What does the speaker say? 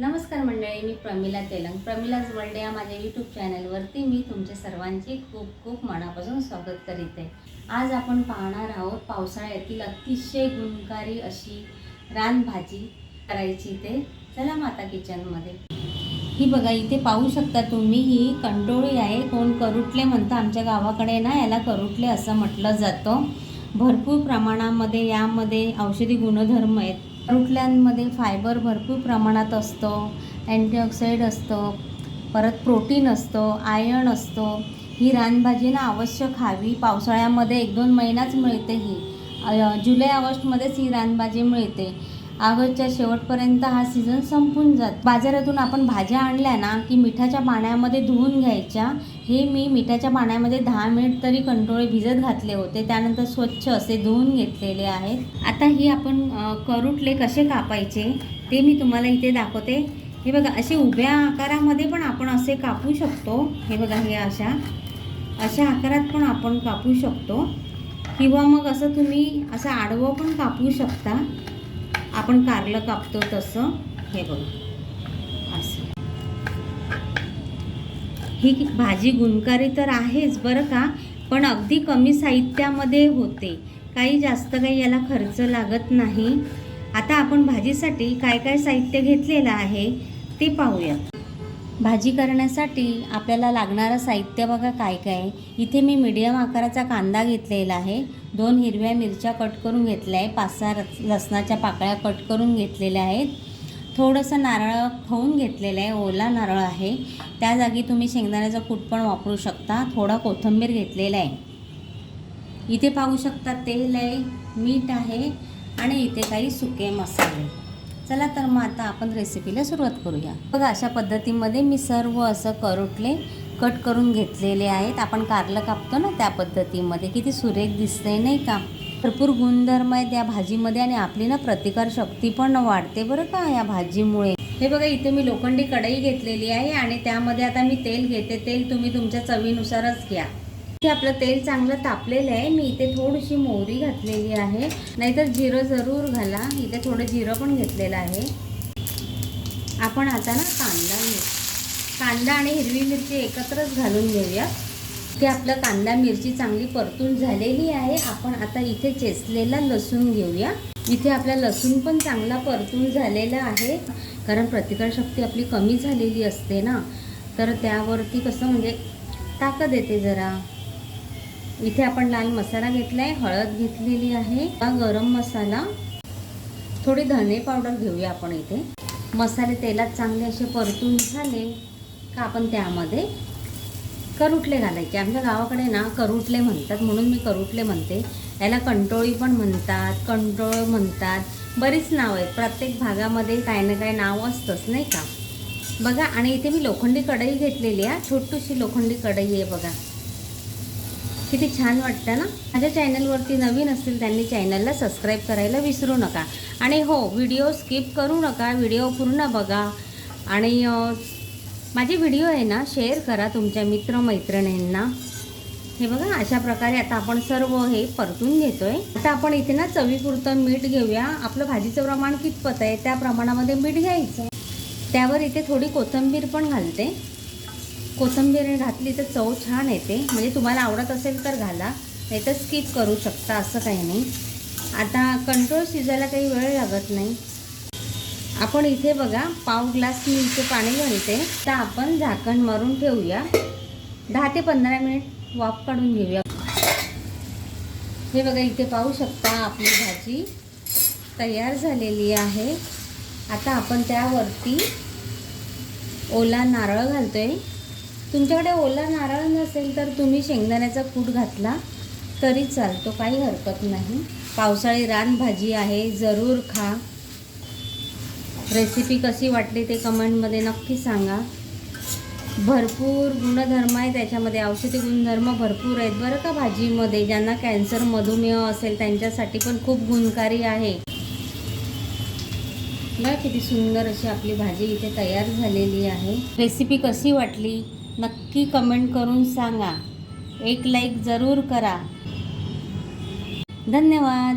नमस्कार मंडळी मी प्रमिला तेलंग. प्रमिलाज वर्ल्ड या माझ्या यूट्यूब चॅनलवरती मी तुमचे सर्वांचे खूप खूप मनापासून स्वागत करीत आहे. आज आपण पाहणार आहोत पावसाळ्यातील अतिशय गुणकारी अशी रानभाजी करायची ते. चला माता किचनमध्ये ही बघा इथे पाहू शकता तुम्ही ही कंटोळी आहे. कोण करुटले म्हणतं आमच्या गावाकडे ना याला करुटले असं म्हटलं जातं. भरपूर प्रमाणामध्ये यामध्ये औषधी गुणधर्म आहेत. रुटल्यांमध्ये फायबर भरपूर प्रमाणात असतं अँटीऑक्सिडेंट असतं परत प्रोटीन असतं आयर्न असतं. ही रानभाजी ना अवश्य खावी. पावसाळ्यामध्ये एक दोन महिनाच मिळते ही. जुलै ऑगस्टमध्येच ही रानभाजी मिळते. ऑगस्टच्या शेवटपर्यंत हा सीझन संपून जात. बाजारातून आपण भाज्या आणल्या ना की मिठाच्या पाण्यामध्ये धुवून घ्यायच्या. हे मी मिठाच्या पाण्यामध्ये दहा मिनिट तरी कंट्रोळे भिजत घातले होते. त्यानंतर स्वच्छ असे धुवून घेतलेले आहेत. आता ही आपण करुटले कसे कापायचे ते मी तुम्हाला इथे दाखवते. हे बघा असे उभ्या आकारामध्ये पण आपण असे कापू शकतो. हे बघा हे अशा. अशा आकारात पण आपण कापू शकतो. किंवा मग असं तुम्ही असं आडवं पण कापू शकता. आपण कारलं कापतो तसं हे बघा. असं. ही भाजी गुणकारी तर आहेच बरं का? पण अगदी कमी साहित्यामध्ये होते. काही जास्त काही याला खर्च लागत नाही. आता आपण भाजीसाठी काय काय साहित्य घेतलेलं आहे ते पाहूया. भाजी करण्यासाठी आपल्याला लागणारं साहित्य बघा काय काय. इथे मी मीडियम आकाराचा कांदा घेतलेला आहे. दोन हिरव्या मिरच्या कट करून घेतल्या आहे पाच सहा रस लसणाच्या पाकळ्या कट करून घेतलेल्या आहेत. थोडंसं नारळ खाऊन घेतलेलं आहे. ओला नारळ आहे. त्या जागी तुम्ही शेंगदाण्याचं कूट पण वापरू शकता. थोडा कोथिंबीर घेतलेला आहे. इथे पाहू शकता तेल आहे मीठ आहे आणि इथे काही सुके मसाले. चला तर मग आता आपण रेसिपीला सुरुवात करूया. बघा अशा पद्धतीमध्ये मी सर्व असं करोटले. कट करून घेतलेले आहेत. आपण कारलं कापतो ना त्या पद्धतीमध्ये. किती सुरेख दिसते नाही का? भरपूर गुणधर्म आहेत या भाजीमध्ये आणि आपली ना प्रतिकार शक्ती पण वाढते बरं का या भाजीमुळे. हे बघा इथे मी लोखंडी कढई घेतलेली आहे आणि त्यामध्ये आता मी तेल घेते. तेल तुम्ही तुमच्या चवीनुसारच घ्या. इथे आपलं तेल चांगलं तापलेलं आहे. मी इथे थोडीशी मोहरी घातलेली आहे. नाहीतर जिरं जरूर घाला. इथे थोडं जिरं पण घेतलेलं आहे. आपण आता ना कांदा मिर कांदा आणि हिरवी मिरची एकत्रच घालून घेऊया. इथे आपलं कांदा मिरची चांगली परतून झालेली आहे. आपण आता इथे चेचलेला लसूण घेऊया. इथे आपला लसूण पण चांगला परतून झालेला आहे. कारण प्रतिकारशक्ती आपली कमी झालेली असते ना. तर त्यावरती कसं म्हणजे ताकद येते जरा. इथे आपण लाल मसाला घेतला आहे हळद घेतलेली आहे. गरम मसाला. थोडी धने पावडर घेऊया आपण इथे. मसाले तेलात चांगले असे परतून झाले. का आपण त्यामध्ये करुटले घालायचे? आमच्या गावाकडे ना करुटले म्हणतात म्हणून मी करुटले म्हणते. याला कंटोळी पण म्हणतात कंटोळ म्हणतात. बरीच नाव आहेत. प्रत्येक भागामध्ये काही ना काही नाव असतंच नाही का? बघा आणि इथे मी लोखंडी कढई घेतलेली आहे. छोटूशी लोखंडी कढई आहे बघा. किती छान वाटतं ना? माझ्या चॅनलवरती नवीन असतील त्यांनी चॅनलला सबस्क्राईब करायला विसरू नका. आणि हो व्हिडिओ स्किप करू नका. व्हिडिओ पूर्ण बघा. आणि माझे व्हिडिओ आहे ना शेअर करा तुमच्या मित्रमैत्रिणींना. हे बघा अशा प्रकारे आता आपण सर्व हे परतून घेतोय. आता आपण इथे ना चवीपुरतं मीठ घेऊया. आपलं भाजीचं प्रमाण कितपत आहे त्या प्रमाणामध्ये मीठ घ्यायचं. त्यावर इथे थोडी कोथिंबीर पण घालते. कोथंबीर घातली तर चव छान येते. म्हणजे तुम्हाला आवडत असेल तर घाला नाही तर स्किप करू शकता असं काही नाही. आता कंट्रोल शिजायला काही वेळ लागत नाही. आपण इथे बघा पाव ग्लास मिरचे पाणी घालते तर आपण झाकण मारून ठेवूया. दहा ते पंधरा मिनिट वाफ काढून घेऊया. हे बघा इथे पाहू शकता आपली भाजी तयार झालेली आहे. आता आपण त्यावरती ओला नारळ घालतोय. तुमच्याकडे ओला नारळ नसेल तर तुम्ही शेंगदाण्याचा कूट घातला तरी चालतो काही हरकत नाही. पावसाळी रानभाजी आहे जरूर खा. रेसिपी कशी वाटली ते कमेंटमध्ये नक्की सांगा. भरपूर गुणधर्म आहे त्याच्यामध्ये. औषधी गुणधर्म भरपूर आहेत बरं का भाजीमध्ये ज्यांना कॅन्सर मधुमेह असेल त्यांच्यासाठी पण खूप गुणकारी आहे. बघा किती सुंदर अशी आपली भाजी इथे तयार झालेली आहे. रेसिपी कशी वाटली नक्की कमेंट करून सांगा. एक लाईक जरूर करा. धन्यवाद.